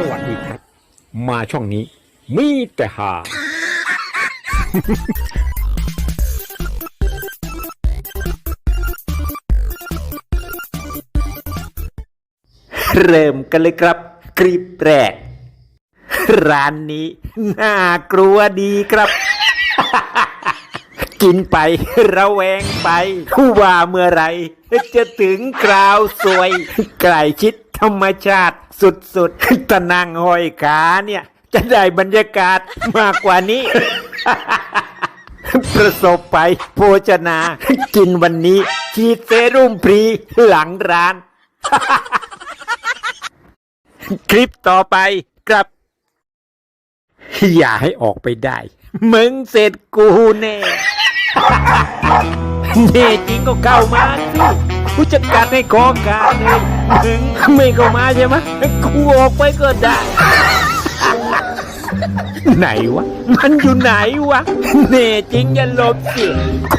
สวัสดีครับ มาช่องนี้ มีแต่หาเริ่มกันเลยครับ คลิปแรก ร้านนี้น่ากลัวดีครับ กินไประแวงไปว่าเมื่อไร จะถึงคราวสวยใกล้ชิดธรรมชาติสุดๆ ตะนั่งหอยขาเนี่ย จะได้บรรยากาศมากกว่านี้ ประสบไปโภชนา กินวันนี้ ฉีดเซรุ่มพรีหลังร้าน คลิปต่อไปครับอย่าให้ออกไปได้ มึงเสร็จกูแน่ เน่จริงก็เข้ามาสิ กูจะกัดให้คอขาดเลยมึงไม่เข้ามาใช่ไหมกูออกไปก็ได้ไหนวะ มันอยู่ไหนวะ เน่จริงอย่าหลบสิ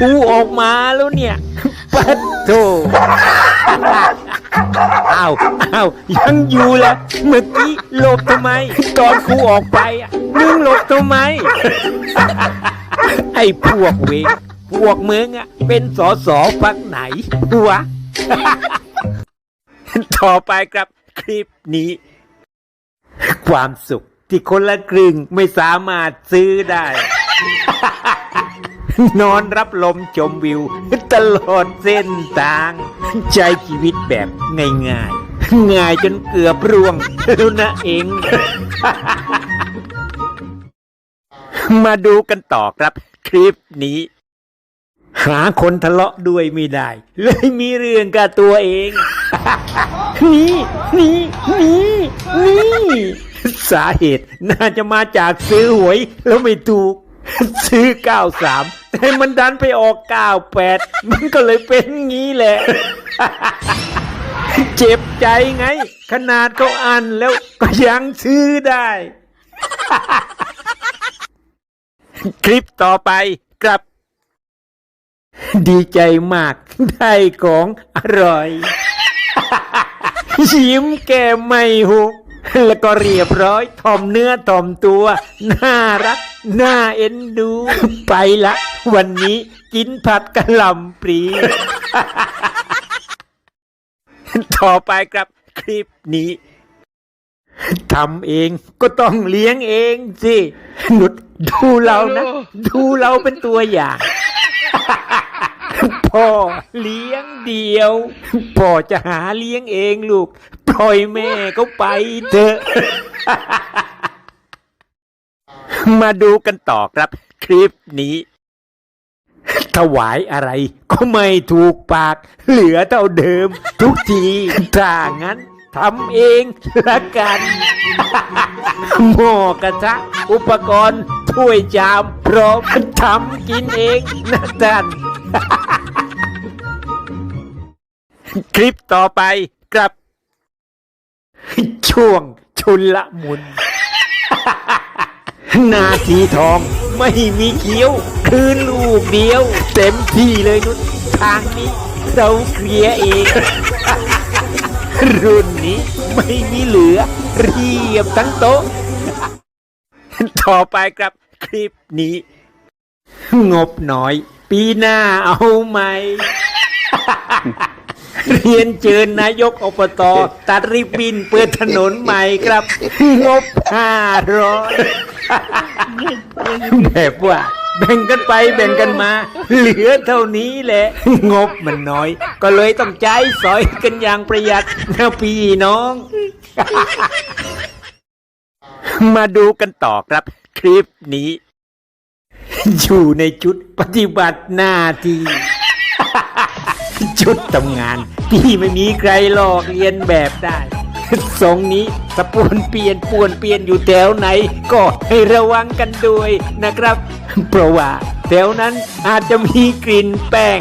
กูออกมาแล้วเนี่ยปัดโถอ้าวอ้าวยังอยู่แล้วเมื่อกี้หลบทำไม ตอนกูออกไปอะมึงหลบทำไม ไอ้พวกเวงพวกมึงอะเป็นสอสอพักไหนวะ ต่อไปครับคลิปนี้ ความสุขที่คนละครึ่งไม่สามารถซื้อได้ นอนรับลมชมวิว ตลอดเส้นทาง ใช้ชีวิตแบบง่ายๆ ง่ายจนเกือบร่วงแล้วนะเอง มาดูกันต่อครับ คลิปนี้ หาคนทะเลาะด้วยไม่ได้ เลยมีเรื่องกับตัวเองนี่นี่นี่นี่สาเหตุน่าจะมาจากซื้อหวยแล้วไม่ถูก ซื้อ 93 แต่มันดันไปออก 98 มันก็เลยเป็นงี้แหละ เจ็บใจไง ขนาดเขาอ่านแล้วก็ยังซื้อได้ คลิปต่อไปครับ ดีใจมากได้ของอร่อย ยิ้มแก้ไม่หุบแล้วก็เรียบร้อยถ่อมเนื้อถ่อมตัว น่ารัก น่าเอ็นดู ไปละ วันนี้กินผัดกะหล่ำปลีต่อไปครับคลิปนี้ทำเองก็ต้องเลี้ยงเองสิหนุดดูเรานะ ดูเราเป็นตัวอย่าง พ่อเลี้ยงเดียว พ่อจะหาเลี้ยงเองลูก ปล่อยแม่ก็ไปเถอะ มาดูกันต่อครับ คลิปนี้ ถวายอะไร ก็ไม่ถูกปาก เหลือเท่าเดิม ทุกทีถ้างั้นทำเองละกัน หม้อกระทะ อุปกรณ์ถ้วยจามพร้อมทำกินเองนะท่าน คลิปต่อไปครับ ช่วงชุนละมุน นาทีทองไม่มีเคี้ยว คืนลูกเดียว เต็มที่เลยนุชทางนี้เราเคลียร์เอง รุ่นนี้ไม่มีเหลือ เรียบทั้งโต๊ะ ต่อไปครับคลิปนี้ งบน้อย ปีหน้าเอาไหม เรียนเชิญนายกอบตตัดริบบินเปิดถนนใหม่ครับ งบห้าร้อยแบบว่าแบ่งกันไปแบ่งกันมา เหลือเท่านี้แหละ งบมันน้อย ก็เลยต้องใช้สอยกันอย่างประหยัดนะพี่น้อง มาดูกันต่อครับ คลิปนี้ อยู่ในชุดปฏิบัติหน้าที่ ชุดทำงานที่ไม่มีใครหลอกเรียนแบบได้ทรงนี้สะปวนเปลี่ยนปวนเปลี่ยนอยู่แถวไหน ก็ให้ระวังกันด้วยนะครับ เพราะว่าแถวนั้นอาจจะมีกลิ่นแป้ง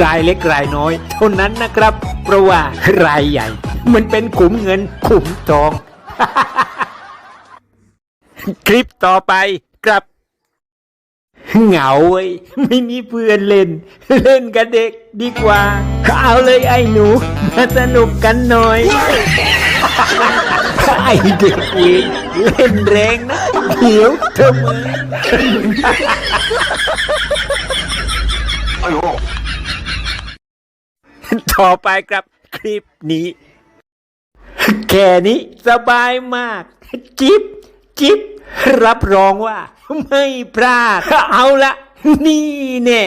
รายเล็กรายน้อย เท่านั้นนะครับ เพราะว่ารายใหญ่ มันเป็นขุมเงินขุมทอง คลิปต่อไป เหงาเว้ยไม่มีเพื่อนเล่น เล่นกับเด็กดีกว่าเอาเลยไอ้หนูมาสนุกกันหน่อยไอเด็กเวงเล่นแรงนะเดี๋ยวเธอมึงต่อไปครับคลิปนี้ แค่นี้สบายมาก จิบจิบ รับรองว่า ไม่พลาด เอาละนี่แน่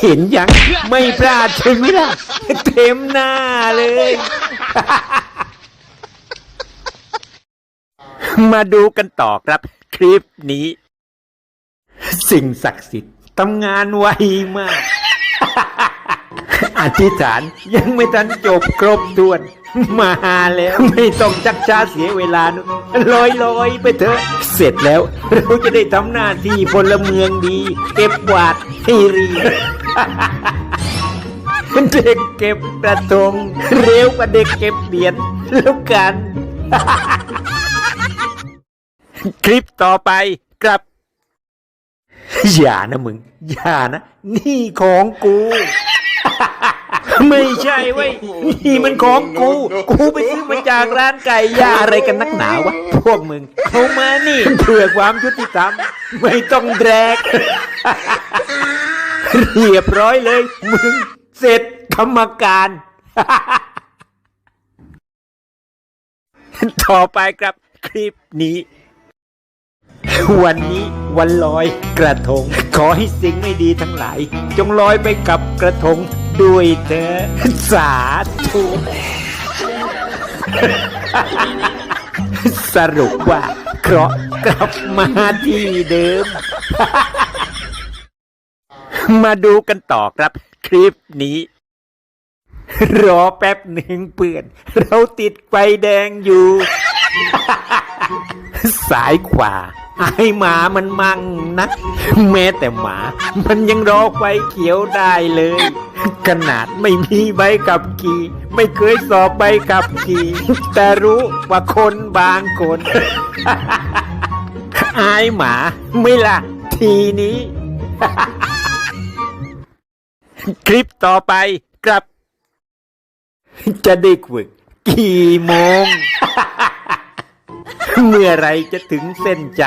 เห็นยังไม่พลาดใช่ไหมล่ะเต็มหน้าเลย มาดูกันต่อครับ คลิปนี้ สิ่งศักดิ์สิทธิ์ทำงานไวมาก อธิษฐานยังไม่ทันจบครบถ้วน มาแล้วไม่ต้องจักช้าเสียเวลาลอยลอยๆไปเถอะ เสร็จแล้ว เราจะได้ทำหน้าที่พลเมืองดี เก็บกวาดให้เรียเด็กเก็บประทง เร็วกว่าเด็กเก็บเหรียญแล้วกัน คลิปต่อไปครับ อย่านะมึง อย่านะ นี่ของกู ไม่ใช่เว้ยนี่มันของกู กูไปซื้อมาจากร้านไก่ย่าอะไรกันนักหนาวะ พวกมึงเข้ามานี่เพื่อความยุติธรรม ไม่ต้องแดก เรียบร้อยเลย มึง เสร็จกรรมการ ต่อไปครับคลิปนี้ วันนี้วันลอยกระทง ขอให้สิ่งไม่ดีทั้งหลาย จงลอยไปกับกระทง ด้วยเธอสาธุ สรุปว่า เคราะห์กลับมาที่เดิม มาดูกันต่อครับ คลิปนี้ รอแป๊บหนึ่งเปื่อน เราติดไฟแดงอยู่ สายขวา ไอหมามันมั่งนะ แม้แต่หมา มันยังรอไฟเขียวได้เลย ขนาดไม่มีใบขับขี่ ไม่เคยสอบใบขับขี่ แต่รู้ว่าคนบางคน อายหมาไม่ละทีนี้ คลิปต่อไปกลับ จะได้ฝึกกี่โมง เมื่อไรจะถึงเส้นใจ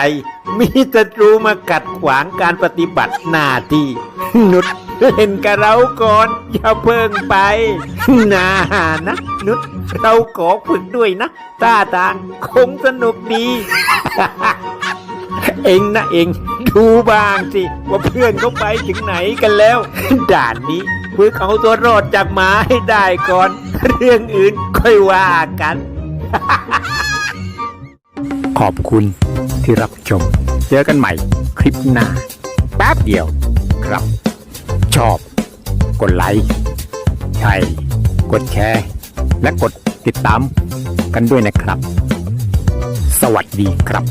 มีศัตรูมากัดขวางการปฏิบัติหน้าที่นุดเล่นกับเราก่อน อย่าเพิ่งไปนานะ นุดเราขอฝึกด้วยนะท่าทางคงสนุกดี เองนะเอง ดูบ้างสิ ว่าเพื่อนเขาไปถึงไหนกันแล้ว ด่านนี้ฝึกเอาตัวรอดจากหมาให้ได้ก่อน เรื่องอื่นค่อยว่ากัน ขอบคุณที่รับชม เจอกันใหม่คลิปหน้า แป๊บเดียวครับ ชอบ กดไลค์ใช่กดแชร์ และกดติดตามกันด้วยนะครับ สวัสดีครับ